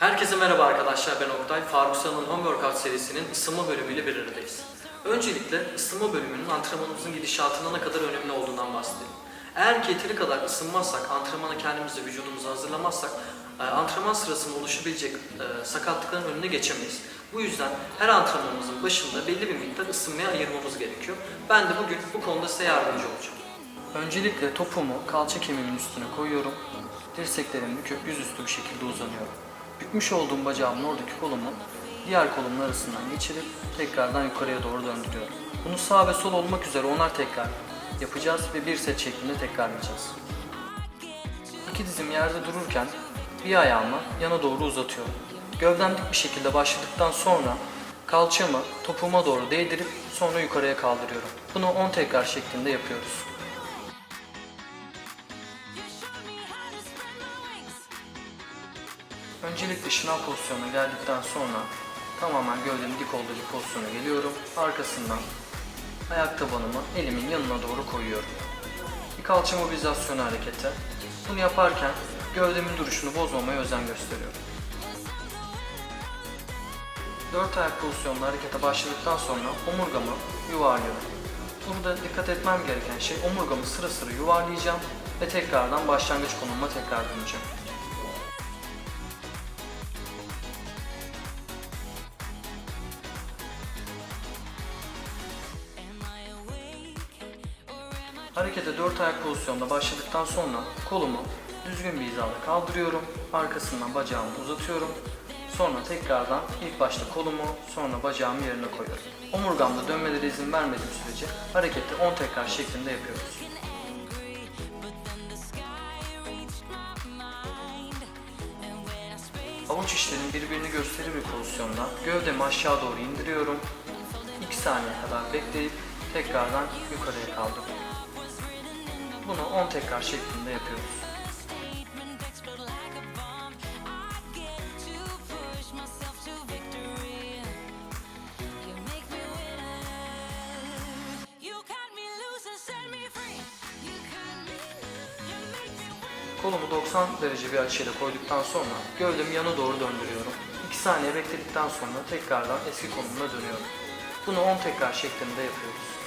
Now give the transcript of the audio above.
Herkese merhaba arkadaşlar ben Oktay. Faruk San'ın Home Workout serisinin ısınma bölümüyle bir aradayız. Öncelikle ısınma bölümünün antrenmanımızın gidişatına ne kadar önemli olduğundan bahsedelim. Eğer ki yeteri kadar ısınmazsak, antrenmana kendimizi, vücudumuzu hazırlamazsak e, antrenman sırasında oluşabilecek e, sakatlıkların önüne geçemeyiz. Bu yüzden her antrenmanımızın başında belli bir miktar ısınmaya ayırmamız gerekiyor. Ben de bugün bu konuda size yardımcı olacağım. Öncelikle topumu kalça kemiğimin üstüne koyuyorum. Dirseklerimi büküp yüzüstü bir şekilde uzanıyorum. Bükmüş olduğum bacağımın oradaki kolumu diğer kolumun arasından geçirip tekrardan yukarıya doğru döndürüyorum. Bunu sağ ve sol olmak üzere onar tekrar yapacağız ve bir set şeklinde tekrarlayacağız. İki dizim yerde dururken bir ayağımı yana doğru uzatıyorum. Gövdem dik bir şekilde başladıktan sonra kalçamı topuğuma doğru değdirip sonra yukarıya kaldırıyorum. Bunu 10 tekrar şeklinde yapıyoruz. Öncelikle şınav pozisyonuna geldikten sonra tamamen gövdemin dik olduğu pozisyona geliyorum. Arkasından ayak tabanımı elimin yanına doğru koyuyorum. Bir kalça mobilizasyonu hareketi. Bunu yaparken gövdemin duruşunu bozmamaya özen gösteriyorum. Dört ayak pozisyonunda harekete başladıktan sonra omurgamı yuvarlıyorum. Burada dikkat etmem gereken şey omurgamı sıra sıra yuvarlayacağım ve tekrardan başlangıç konumuma tekrar döneceğim. Harekete dört ayak pozisyonda başladıktan sonra kolumu düzgün bir hizada kaldırıyorum. Arkasından bacağımı uzatıyorum. Sonra tekrardan ilk başta kolumu sonra bacağımı yerine koyuyorum. Omurgamda dönmelere izin vermediğim sürece hareketi 10 tekrar şeklinde yapıyoruz. Avuç içlerinin birbirini gösterir bir pozisyonda gövdemi aşağı doğru indiriyorum. 2 saniye kadar bekleyip tekrardan yukarıya kaldırıyorum. Bunu 10 tekrar şeklinde yapıyoruz. Kolumu 90 derece bir açıyla koyduktan sonra gövdemi yana doğru döndürüyorum. 2 saniye bekledikten sonra tekrardan eski konumuna dönüyorum. Bunu 10 tekrar şeklinde yapıyoruz.